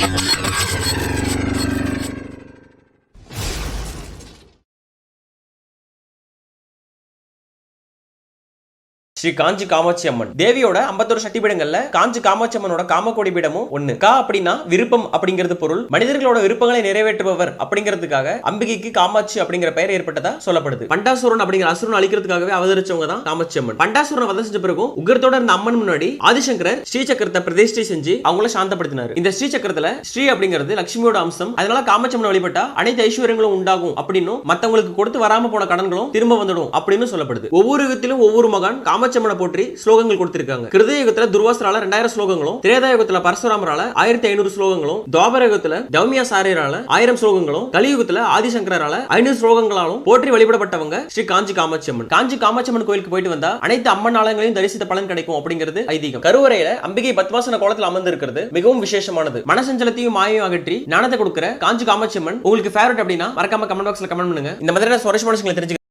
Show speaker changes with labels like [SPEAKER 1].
[SPEAKER 1] thank Sri Kanchi Kamakshi அம்மன். தேவியோட ஐம்பத்தொரு சட்டிபீடங்கள்ல காஞ்சி காமாட்சி அம்மனோட காமக்கோடி பீடமும் ஒண்ணு. கா அப்படின்னா விருப்பம் அப்படிங்கிறது பொருள். மனிதர்களோட விருப்பங்களை நிறைவேற்றுபவர் அப்படிங்கிறதுக்காக அம்பிகைக்கு காமாட்சி அப்படிங்கிற பெயர் ஏற்பட்டதா சொல்லப்படுது. பண்டாசுரன் அப்படிங்கிற அசுரன் அழிக்கிறதுக்காகவே அவதரிச்சவங்க தான் காமாட்சி அம்மன். பண்டாசுரன் வதம் செஞ்ச பிறகும் உக்ரத்தோட இருந்த அம்மன் முன்னாடி ஆதிசங்கரர் ஸ்ரீ சக்கரத்தை பிரதிஷ்டை செஞ்சு அவங்கள சாந்தப்படுத்தினார். இந்த ஸ்ரீ சக்கரத்துல ஸ்ரீ அப்படிங்கிறது லட்சுமியோட அம்சம். அதனால காமாட்சி அம்மன் வழிபட்டா அனைத்து ஐஸ்வர்யங்களும் உண்டாகும் அப்படின்னும் மத்தவங்களுக்கு கொடுத்து வராம போன கடன்களும் திரும்ப வந்துடும் அப்படின்னு சொல்லப்படுது. ஒவ்வொரு யுகத்திலும் ஒவ்வொரு மகன் காமாட்சி அம்மனை போற்றி ஸ்லோகங்கள் கொடுத்திருக்காங்க. கிருத யுகத்துல துர்வாசரால ரெண்டாயிரம் ஸ்லோகங்களும் திரேதா யுகத்துல பரசுராமரால ஆயிரத்தி ஐநூறு ஸ்லோகங்களும் துவாபர யுகத்துல தௌமியா சாரியரால ஆயிரம் ஸ்லோகங்களும் கலியுகத்துல ஆதிசங்கரால ஐநூறு ஸ்லோகங்களாலும் போற்றி வழிபடப்பட்டவங்க ஸ்ரீ காஞ்சி காமாட்சி அம்மன் காஞ்சி காமாட்சி அம்மன் கோயிலுக்கு போயிட்டு வந்தா அனைத்து அம்மன் ஆலயங்களையும் தரிசித்த பலன் கிடைக்கும் அப்படிங்கிறது ஐதீகம். கருவறையில அம்பிகை பத்மாசன கோலத்தில் அமர்ந்து இருக்கிறது மிகவும் விசேஷமானது. மனசஞ்சலத்தையும் மாயையும் அகற்றி ஞானத்தை கொடுக்கிற காஞ்சி காமாட்சி அம்மன் உங்களுக்கு ஃபேவரட் அப்படின்னா மறக்காம கமெண்ட் பாக்ஸ்ல கமெண்ட் பண்ணுங்க. இந்த மாதிரியான சுவாரஸ்யமான விஷயங்களை தெரிஞ்சுக்க